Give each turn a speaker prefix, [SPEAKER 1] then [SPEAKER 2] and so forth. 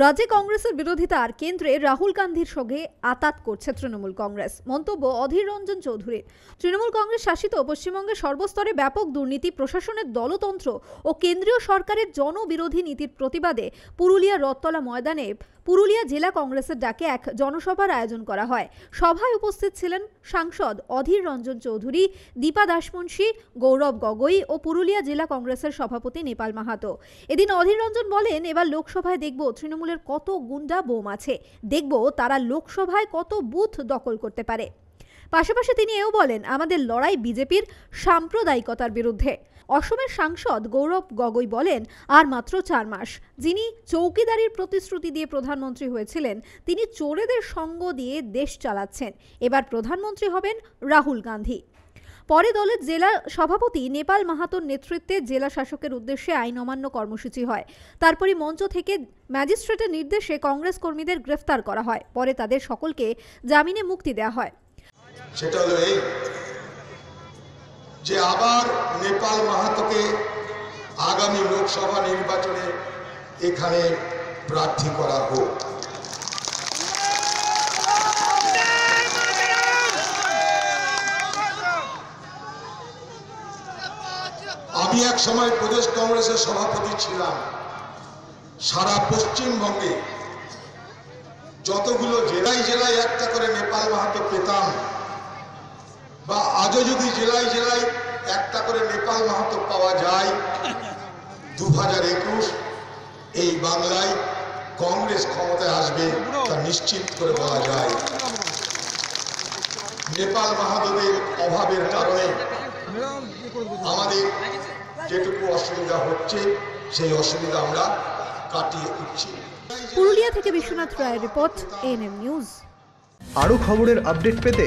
[SPEAKER 1] রাজ্যে কংগ্রেসের বিরোধিতার কেন্দ্রে রাহুল গান্ধীর সঙ্গে আতাত করছে তৃণমূল কংগ্রেস। মন্তব্য অধীর রঞ্জন চৌধুরীর তৃণমূল কংগ্রেস শাসিত পশ্চিমবঙ্গের সর্বস্তরে ব্যাপক দুর্নীতি, প্রশাসনের দলতন্ত্র ও কেন্দ্রীয় সরকারের জনবিরোধী নীতির প্রতিবাদে পুরুলিয়া রথতলা ময়দানে পুরুলিয়া জেলা কংগ্রেসের ডাকে এক জনসভার আয়োজন করা হয়। সভায় উপস্থিত ছিলেন সাংসদ অধীর রঞ্জন চৌধুরী, দীপা দাসমুন্সী গৌরব গগৈ ও পুরুলিয়া জেলা কংগ্রেসের সভাপতি নেপাল মাহাতো। এদিন অধীর রঞ্জন বলেন, এবার লোকসভায় দেখব তৃণমূলের কত গুন্ডা বোম আছে। দেখব তারা লোকসভায় কত বুথ দখল করতে পারে। পাশাপাশি তিনি এও বলেন, আমাদের লড়াই বিজেপির সাম্প্রদায়িকতার বিরুদ্ধে। অসমের সাংসদ গৌরব গগৈ বলেন, আর মাত্র চার মাস। যিনি চৌকিদারির প্রতিশ্রুতি দিয়ে প্রধানমন্ত্রী হয়েছিলেন, তিনি চোরেদের সঙ্গ দিয়ে দেশ চালাচ্ছেন। এবার প্রধানমন্ত্রী হবেন রাহুল গান্ধী। পরে দলের জেলা সভাপতি নেপাল মাহাতোর নেতৃত্বে জেলা শাসকের উদ্দেশ্যে আইন অমান্য কর্মসূচি হয়। তারপরই মঞ্চ থেকে ম্যাজিস্ট্রেটের নির্দেশে কংগ্রেস কর্মীদের গ্রেফতার করা হয়। পরে তাদের সকলকে জামিনে মুক্তি দেওয়া হয়।
[SPEAKER 2] যে আবার নেপাল মাহাতোকে আগামী লোকসভা নির্বাচনে এখানে প্রার্থী করা হোক। আমি এক সময় প্রদেশ কংগ্রেসের সভাপতি ছিলাম। সারা পশ্চিমবঙ্গে যতগুলো জেলায় জেলায় একটা করে নেপাল মাহাতো পেতাম আজও যদি জেলায় জেলায় একটা করে নেপাল মাহাতো পাওয়া যায় দু হাজার একুশ এই বাংলায় কংগ্রেস ক্ষমতায় আসবে তা নিশ্চিত করে বলা যায়। নেপাল মাহাতোদের অভাবের কারণে আমাদের যেটুকু অসুবিধা হচ্ছে সেই অসুবিধা আমরা কাটিয়ে উঠছি
[SPEAKER 1] পুরুলিয়া থেকে বিশ্বনাথ রায়ের রিপোর্ট এনএম নিউজ
[SPEAKER 3] আরও খবরের আপডেট পেতে